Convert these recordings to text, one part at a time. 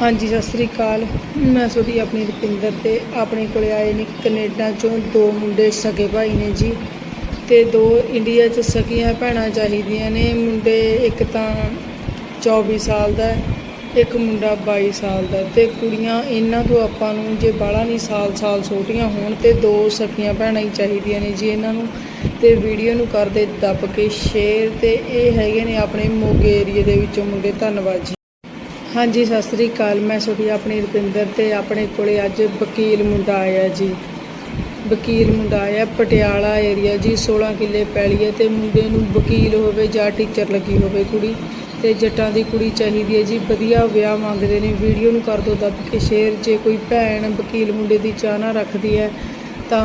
ਹਾਂਜੀ, ਸਤਿ ਸ੍ਰੀ ਅਕਾਲ। ਮੈਂ ਤੁਹਾਡੀ ਆਪਣੀ ਰੁਪਿੰਦਰ ਤੇ ਆਪਣੇ ਕੋਲੇ ਆਏ ਨੇ ਕੈਨੇਡਾ ਚੋਂ ਦੋ ਮੁੰਡੇ ਸਕੇ ਭਾਈ ਨੇ ਜੀ ਤੇ ਦੋ ਇੰਡੀਆ ਚ ਸਕੀਆਂ ਭੈਣਾਂ ਚਾਹੀਦੀਆਂ ਨੇ। ਮੁੰਡੇ ਇੱਕ ਤਾਂ 24 ਸਾਲ ਦਾ ਇੱਕ ਮੁੰਡਾ 22 ਸਾਲ ਦਾ ਤੇ ਕੁੜੀਆਂ ਇਹਨਾਂ ਤੋਂ ਆਪਾਂ ਨੂੰ ਜੇ ਬਾਹਲਾ ਨਹੀਂ ਸਾਲ ਸਾਲ ਛੋਟੀਆਂ ਹੋਣ ਤੇ ਦੋ ਸਕੀਆਂ ਭੈਣਾਂ ਹੀ ਚਾਹੀਦੀਆਂ ਨੇ ਜੀ ਇਹਨਾਂ ਨੂੰ ਤੇ ਵੀਡੀਓ ਨੂੰ ਕਰਦੇ ਦੱਬ ਕੇ ਸ਼ੇਅਰ ਤੇ ਇਹ ਹੈਗੇ ਨੇ ਆਪਣੇ ਮੋਗੇ ਏਰੀਏ ਦੇ ਵਿੱਚੋਂ ਮੁੰਡੇ ਧੰਨਵਾਦ ਜੀ। ਹਾਂਜੀ, ਸਤਿ ਸ੍ਰੀ ਅਕਾਲ। ਮੈਂ ਤੁਹਾਡੀ ਆਪਣੀ ਰੁਪਿੰਦਰ ਤੇ ਆਪਣੇ ਕੋਲੇ ਅੱਜ ਵਕੀਲ ਮੁੰਡਾ ਆਇਆ ਜੀ। ਵਕੀਲ ਮੁੰਡਾ ਆਇਆ, ਪਟਿਆਲਾ ਏਰੀਆ ਜੀ 16 ਕਿੱਲੇ ਪੈਲੀ ਹੈ ਤੇ ਮੁੰਡੇ ਨੂੰ ਵਕੀਲ ਹੋਵੇ ਜਾਂ ਟੀਚਰ ਲੱਗੀ ਹੋਵੇ ਕੁੜੀ ਤੇ ਜੱਟਾਂ ਦੀ ਕੁੜੀ ਚਾਹੀਦੀ ਹੈ ਜੀ। ਵਧੀਆ ਵਿਆਹ ਮੰਗਦੇ ਨੇ, ਵੀਡੀਓ ਨੂੰ ਕਰ ਦਿਓ ਦੱਬ ਕੇ ਸ਼ੇਅਰ ਜੇ ਕੋਈ ਭੈਣ ਵਕੀਲ ਮੁੰਡੇ ਦੀ ਚਾਹਨਾ ਰੱਖਦੀ ਹੈ ਤਾਂ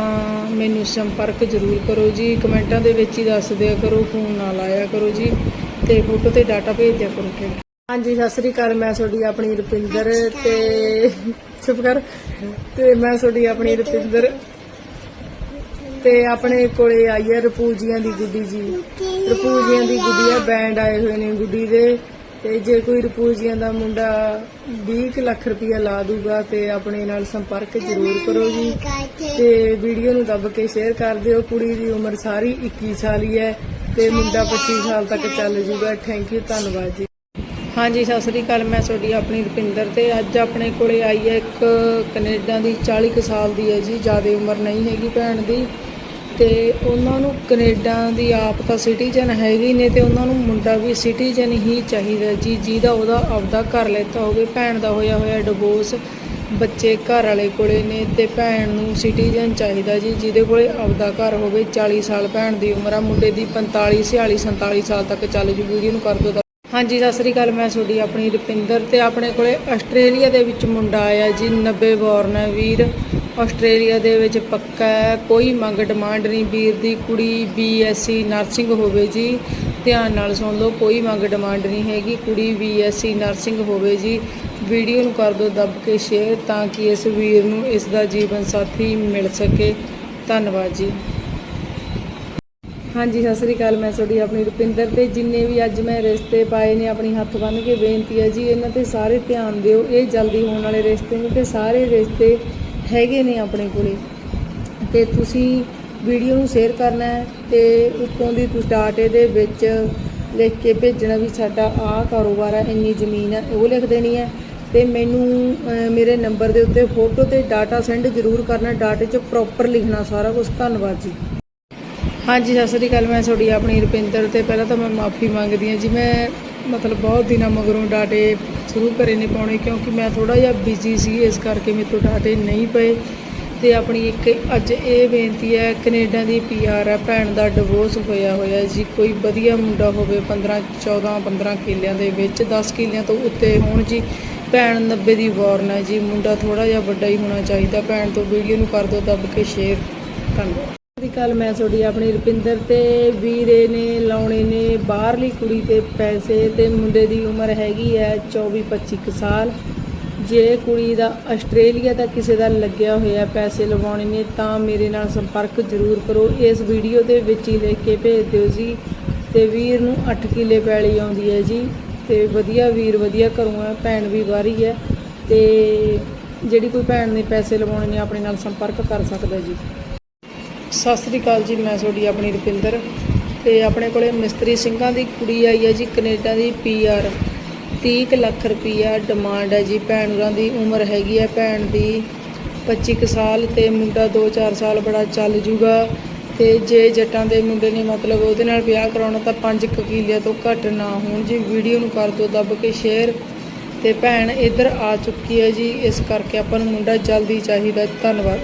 ਮੈਨੂੰ ਸੰਪਰਕ ਜ਼ਰੂਰ ਕਰੋ ਜੀ। ਕਮੈਂਟਾਂ ਦੇ ਵਿੱਚ ਹੀ ਦੱਸ ਦਿਆ ਕਰੋ, ਫੋਨ ਨਾ ਲਾਇਆ ਕਰੋ ਜੀ ਤੇ ਫੋਟੋ ਤੇ ਡਾਟਾ ਭੇਜ ਦਿਆ ਕਰੋ। ਠੀਕ ਹਾਂਜੀ, ਸਤਿ ਸ੍ਰੀ ਅਕਾਲ। ਮੈਂ ਤੁਹਾਡੀ ਆਪਣੀ ਰੁਪਿੰਦਰ ਤੇ ਚੁੱਪ ਕਰ। ਤੇ ਮੈਂ ਤੁਹਾਡੀ ਆਪਣੀ ਰੁਪਿੰਦਰ ਤੇ ਆਪਣੇ ਕੋਲੇ ਆਈ ਹੈ ਰਪੂਜੀਆਂ ਦੀ ਗੁੱਡੀ ਜੀ। ਰਪੂਜੀਆਂ ਦੀ ਗੁੱਡੀ ਹੈ ਬੈਂਡ ਆਏ ਹੋਏ ਨੇ ਗੁੱਡੀ ਦੇ। ਤੇ ਜੇ ਕੋਈ ਰਪੂਜੀਆਂ ਦਾ ਮੁੰਡਾ 20 ਲੱਖ ਰੁਪਇਆ ਲਾ ਦੂਗਾ ਤੇ ਆਪਣੇ ਨਾਲ ਸੰਪਰਕ ਜ਼ਰੂਰ ਕਰੋ ਜੀ। ਤੇ ਵੀਡੀਓ ਨੂੰ ਦੱਬ ਕੇ ਸ਼ੇਅਰ ਕਰ ਦਿਓ। ਕੁੜੀ ਦੀ ਉਮਰ ਸਾਰੀ 21 ਸਾਲ ਹੀ ਹੈ ਤੇ ਮੁੰਡਾ 25 ਸਾਲ ਤੱਕ ਚੱਲ ਜੂਗਾ। ਥੈਂਕ ਯੂ ਧੰਨਵਾਦ ਜੀ। ਹਾਂਜੀ, ਸਤਿ ਸ੍ਰੀ ਅਕਾਲ। ਮੈਂ ਤੁਹਾਡੀ ਆਪਣੀ ਰੁਪਿੰਦਰ ਤੇ ਅੱਜ ਆਪਣੇ ਕੋਲੇ ਆਈ ਹੈ ਇੱਕ ਕੈਨੇਡਾ ਦੀ 40 ਕੁ ਸਾਲ ਦੀ ਹੈ ਜੀ, ਜ਼ਿਆਦਾ ਉਮਰ ਨਹੀਂ ਹੈਗੀ ਭੈਣ ਦੀ। ਤੇ ਉਹਨਾਂ ਨੂੰ ਕੈਨੇਡਾ ਦੀ ਆਪ ਤਾਂ ਸਿਟੀਜ਼ਨ ਹੈਗੀ ਨੇ ਤੇ ਉਹਨਾਂ ਨੂੰ ਮੁੰਡਾ ਵੀ ਸਿਟੀਜ਼ਨ ਹੀ ਚਾਹੀਦਾ ਜੀ, ਜਿਹਦਾ ਉਹਦਾ ਆਪਦਾ ਘਰ ਲੈਤਾ ਹੋਵੇ, ਭੈਣ ਦਾ ਹੋਇਆ ਹੋਇਆ ਡਿਵੋਰਸ ਬੱਚੇ ਘਰ ਵਾਲੇ ਕੋਲੇ ਨੇ ਤੇ ਭੈਣ ਨੂੰ ਸਿਟੀਜ਼ਨ ਚਾਹੀਦਾ ਜੀ, ਜਿਹਦੇ ਕੋਲੇ ਆਪਦਾ ਘਰ ਹੋਵੇ 40 ਸਾਲ ਭੈਣ ਦੀ ਉਮਰ ਆ, ਮੁੰਡੇ ਦੀ 45 46 47 ਸਾਲ ਤੱਕ ਚੱਲ ਜੂ ਵੀਡੀਓ ਨੂੰ ਕਰ ਦਿਓ ਤਾਂ ਹਾਂਜੀ, ਸਤਿ ਸ੍ਰੀ ਅਕਾਲ, ਮੈਂ ਤੁਹਾਡੀ ਆਪਣੀ ਰੁਪਿੰਦਰ ਤੇ ਆਪਣੇ ਕੋਲੇ ਆਸਟ੍ਰੇਲੀਆ ਦੇ ਵਿੱਚ ਮੁੰਡਾ ਆਇਆ ਜੀ 90 ਬੋਰਨ ਹੈ ਵੀਰ। ਆਸਟ੍ਰੇਲੀਆ ਦੇ ਵਿੱਚ ਪੱਕਾ ਹੈ, ਕੋਈ ਮੰਗ ਡਿਮਾਂਡ ਨਹੀਂ ਵੀਰ ਦੀ, ਕੁੜੀ ਬੀਐਸਸੀ ਨਰਸਿੰਗ ਹੋਵੇ ਜੀ। ਧਿਆਨ ਨਾਲ ਸੁਣ ਲਓ, ਕੋਈ ਮੰਗ ਡਿਮਾਂਡ ਨਹੀਂ ਹੈਗੀ, ਕੁੜੀ ਬੀਐਸਸੀ ਨਰਸਿੰਗ ਹੋਵੇ ਜੀ। ਵੀਡੀਓ ਨੂੰ ਕਰ ਦਿਓ ਦੱਬ ਕੇ ਸ਼ੇਅਰ ਤਾਂ ਕਿ ਇਸ ਵੀਰ ਨੂੰ ਇਸ ਦਾ ਜੀਵਨ ਸਾਥੀ ਮਿਲ ਸਕੇ। ਧੰਨਵਾਦ ਜੀ। ਹਾਂਜੀ, ਸਤਿ ਸ੍ਰੀ ਅਕਾਲ। ਮੈਂ ਤੁਹਾਡੀ ਆਪਣੀ ਰੁਪਿੰਦਰ ਤੇ ਜਿੰਨੇ ਵੀ ਅੱਜ ਮੈਂ ਰਿਸ਼ਤੇ ਪਾਏ ਨੇ ਆਪਣੀ ਹੱਥ ਬੰਨ੍ਹ ਕੇ ਬੇਨਤੀ ਹੈ ਜੀ, ਇਹਨਾਂ ਤੇ ਸਾਰੇ ਧਿਆਨ ਦਿਓ। ਇਹ ਜਲਦੀ ਹੋਣ ਵਾਲੇ ਰਿਸ਼ਤੇ ਨੇ ਤੇ ਸਾਰੇ ਰਿਸ਼ਤੇ ਹੈਗੇ ਨੇ ਆਪਣੇ ਕੋਲੇ। ਤੇ ਤੁਸੀਂ ਵੀਡੀਓ ਨੂੰ ਸ਼ੇਅਰ ਕਰਨਾ ਹੈ ਤੇ ਉੱਤੋਂ ਦੀ ਤੁਸੀਂ ਡਾਟੇ ਦੇ ਵਿੱਚ ਲਿਖ ਕੇ ਭੇਜਣਾ ਵੀ ਸਾਡਾ ਆਹ ਕਾਰੋਬਾਰ ਹੈ ਇੰਨੀ ਜ਼ਮੀਨ ਹੈ ਉਹ ਲਿਖ ਦੇਣੀ ਹੈ। ਤੇ ਮੈਨੂੰ ਮੇਰੇ ਨੰਬਰ ਦੇ ਉੱਤੇ ਫੋਟੋ ਤੇ ਡਾਟਾ ਸੈਂਡ ਜ਼ਰੂਰ ਕਰਨਾ ਡਾਟੇ 'ਚ ਪ੍ਰੋਪਰ ਲਿਖਣਾ ਸਾਰਾ ਕੁਝ ਧੰਨਵਾਦ ਜੀ। ਹਾਂਜੀ, ਸਤਿ ਸ੍ਰੀ ਅਕਾਲ। ਮੈਂ ਤੁਹਾਡੀ ਆਪਣੀ ਰੁਪਿੰਦਰ ਤੇ ਪਹਿਲਾਂ ਤਾਂ ਮੈਂ ਮਾਫੀ ਮੰਗਦੀ ਹਾਂ ਜੀ। ਮੈਂ ਮਤਲਬ ਬਹੁਤ ਦਿਨਾਂ ਮਗਰੋਂ ਡਾਟੇ ਸ਼ੁਰੂ ਕਰੇ ਨੇ ਪਾਉਣੇ ਕਿਉਂਕਿ ਮੈਂ ਥੋੜਾ ਜਿਹਾ ਬਿਜ਼ੀ ਸੀ, ਇਸ ਕਰਕੇ ਮੇਰੇ ਤੋਂ ਡਾਟੇ ਨਹੀਂ ਪਏ। ਤੇ ਆਪਣੀ ਇੱਕ ਅੱਜ ਇਹ ਬੇਨਤੀ ਹੈ, ਕੈਨੇਡਾ ਦੀ ਪੀਆਰ ਹੈ, ਭੈਣ ਦਾ ਡਿਵੋਰਸ ਹੋਇਆ ਹੋਇਆ ਜੀ। ਕੋਈ ਵਧੀਆ ਮੁੰਡਾ ਹੋਵੇ 15 14 15 ਕਿੱਲਿਆਂ ਦੇ ਵਿੱਚ 10 ਕਿੱਲਿਆਂ ਤੋਂ ਉੱਤੇ ਹੋਣ ਜੀ। ਭੈਣ 90 ਦੀ ਵਾਰਨ ਹੈ ਜੀ। ਮੁੰਡਾ ਥੋੜਾ ਜਿਹਾ ਵੱਡਾ ਹੀ ਹੋਣਾ ਚਾਹੀਦਾ। ਭੈਣ ਤੋਂ ਵੀਡੀਓ ਨੂੰ ਕਰ ਦਿਓ, ਦੱਬ ਕੇ ਸ਼ੇਅਰ ਧੰਨਵਾਦ। ਦੀ ਕੱਲ ਮੈਂ ਤੁਹਾਡੀ ਆਪਣੀ ਰੁਪਿੰਦਰ ਤੇ ਵੀਰੇ ਨੇ, ਲਾਉਣੇ ਨੇ, ਬਾਹਰਲੀ ਕੁੜੀ ਤੇ ਪੈਸੇ ਤੇ ਮੁੰਡੇ ਦੀ ਉਮਰ ਹੈਗੀ ਹੈ 24 25 ਕੁ ਸਾਲ। ਜੇ ਕੁੜੀ ਦਾ ਆਸਟ੍ਰੇਲੀਆ ਦਾ ਕਿਸੇ ਦਾ ਲੱਗਿਆ ਹੋਇਆ ਪੈਸੇ ਲਵਾਉਣੇ ਨੇ ਤਾਂ ਮੇਰੇ ਨਾਲ ਸੰਪਰਕ ਜ਼ਰੂਰ ਕਰੋ। ਇਸ ਵੀਡੀਓ ਦੇ ਵਿੱਚ ਹੀ ਲਿਖ ਕੇ ਭੇਜ ਦਿਓ ਜੀ। ਤੇ ਵੀਰ ਨੂੰ 8 ਕਿੱਲੇ ਪੈਲੀ ਆਉਂਦੀ ਹੈ ਜੀ। ਤੇ ਵਧੀਆ ਵੀਰ ਵਧੀਆ ਘਰੋਂ ਹੈ, ਭੈਣ ਵੀ ਬਾਹਰੀ ਹੈ। ਤੇ ਜਿਹੜੀ ਕੋਈ ਭੈਣ ਨੇ ਪੈਸੇ ਲਵਾਉਣੇ ਨੇ, ਆਪਣੇ ਨਾਲ ਸੰਪਰਕ ਕਰ ਸਕਦਾ ਜੀ। ਸਤਿ ਸ੍ਰੀ ਅਕਾਲ ਜੀ, ਮੈਂ ਤੁਹਾਡੀ ਆਪਣੀ ਰੁਪਿੰਦਰ ਤੇ ਆਪਣੇ ਕੋਲੇ ਮਿਸਤਰੀ ਸਿੰਘਾਂ ਦੀ ਕੁੜੀ ਆਈ ਹੈ ਜੀ, ਕੈਨੇਡਾ ਦੀ ਪੀਆਰ 30 ਕੁ ਲੱਖ ਰੁਪਈਆ ਡਿਮਾਂਡ ਹੈ ਜੀ, ਭੈਣ ਉਹਨਾਂ ਦੀ ਉਮਰ ਹੈਗੀ ਹੈ, ਭੈਣ ਦੀ 25 ਕੁ ਸਾਲ ਤੇ ਮੁੰਡਾ 2-4 ਸਾਲ ਬੜਾ ਚੱਲ ਜੂਗਾ ਤੇ ਜੇ ਜੱਟਾਂ ਦੇ ਮੁੰਡੇ ਨੇ ਮਤਲਬ ਉਹਦੇ ਨਾਲ ਵਿਆਹ ਕਰਾਉਣਾ ਤਾਂ 5 ਕਿੱਲਿਆਂ ਤੋਂ ਘੱਟ ਨਾ ਹੋਣ ਜੀ, ਵੀਡੀਓ ਨੂੰ ਕਰ ਦਿਓ, ਦੱਬ ਕੇ ਸ਼ੇਅਰ ਤੇ ਭੈਣ ਇੱਧਰ ਆ ਚੁੱਕੀ ਹੈ ਜੀ, ਇਸ ਕਰਕੇ ਆਪਾਂ ਨੂੰ ਮੁੰਡਾ ਜਲਦੀ ਚਾਹੀਦਾ, ਧੰਨਵਾਦ।